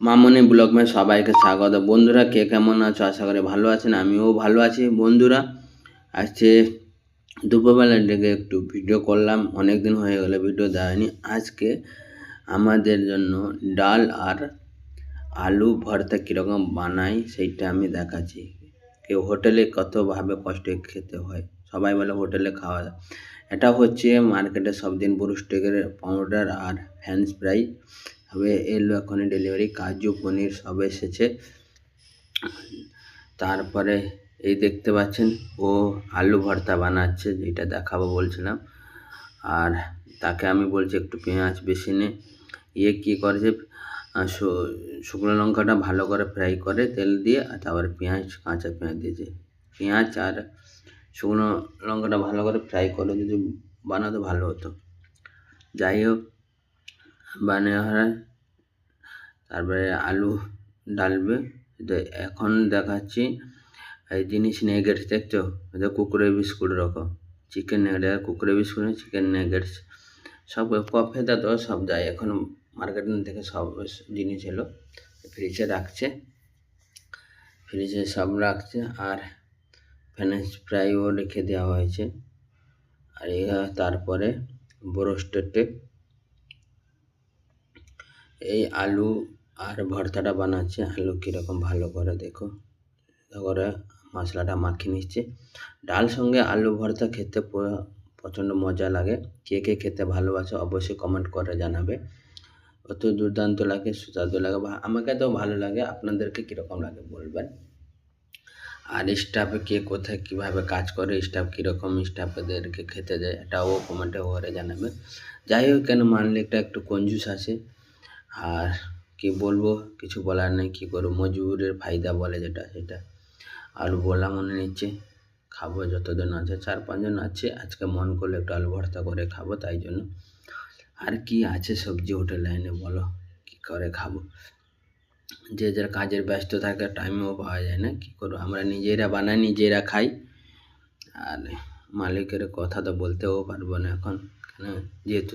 মামনি ব্লগমে সবাইকে স্বাগত। বন্ধুরা, কে কেমন আছো? আশা করি ভালো আছেন, আমিও ভালো আছি। বন্ধুরা, আজকে দুপুরবেলার দিকে একটু ভিডিও করলাম অনেক দিন হয়ে গেলে ভিডিও দেয়নি। আজকে আমাদের জন্য ডাল আর আলু ভর্তা কীরকম বানাই সেইটা আমি দেখাচ্ছি। কেউ হোটেলে কতভাবে কষ্ট খেতে হয়, সবাই বলে হোটেলে খাওয়া এটা হচ্ছে মার্কেটে সব দিন স্টেকের পাউডার আর ফ্যান স্প্রাই হবে এলো এখনই ডেলিভারি কাজু পনির সব এসেছে তারপরে এই দেখতে পাচ্ছেন ও আলু ভর্তা বানাচ্ছে যেটা দেখাবো বলছিলাম আর তাকে আমি বলছি একটু পেঁয়াজ বেশি নে ইয়ে কী করেছে শুকনো লঙ্কাটা ভালো করে ফ্রাই করে তেল দিয়ে আর তারপরে পেঁয়াজ কাঁচা পেঁয়াজ দিয়েছে পেঁয়াজ আর শুকনো লঙ্কাটা ভালো করে ফ্রাই করে যদি বানাতো ভালো হতো যাই হোক বানিয়ে হয় তারপরে আলু ডালবে। তো এখন দেখাচ্ছি এই জিনিস নেগেটস দেখছ? এটা কুকুরে বিস্কুট রকম চিকেন নেগেট কুকুরে বিস্কুট চিকেন নেগেটস সব কফেতে তো সব যায়, এখন মার্কেটিং থেকে সব জিনিস এলো। ফ্রিজে রাখছে। ফ্রিজে সব রাখছে, আর ফ্রেঞ্চ ফ্রাইও রেখে দেওয়া হয়েছে। আর তারপরে ব্রোস্টেডে এই আলু আর ভর্তাটা বানাচ্ছে। আলু কীরকম ভালো করে দেখো। করে মশলাটা মাখিয়ে নিচ্ছে। ডাল সঙ্গে আলু ভর্তা খেতে প্রচণ্ড মজা লাগে। কে কে খেতে ভালোবাসে অবশ্যই কমেন্ট করে জানাবে। অত দুর্দান্ত লাগে, সুস্বাদু লাগে আমাকে তো ভালো লাগে, আপনাদেরকে কীরকম লাগে বলবেন। আর স্টাফে কে কোথায় কীভাবে কাজ করে স্টাফ কীরকম স্টাফেদেরকে খেতে দেয়, এটাও কমেন্টে করে জানাবে। যাই হোক, কেন মানলিকটা একটু কঞ্জুস আছে। আর কি বলব? কিছু বলার নেই, কী করব? মজুরের ফায়দা বলে যেটা, সেটা। আলু বলা মনে নিচ্ছে, খাব যতদিন আছে, চার পাঁচজন আছে, আজকে মন করলে একটু আলু ভর্তা করে খাব, তাই জন্য। আর কি আছে সবজি হোটেল লাইনে, বলো, কী করে খাব? যে যার কাজের ব্যস্ত থাকে টাইমেও পাওয়া যায় না, কী করব? আমরা নিজেরা বানাই, নিজেরা খাই। আর মালিকের কথা তো বলতেও পারব না এখন যেহেতু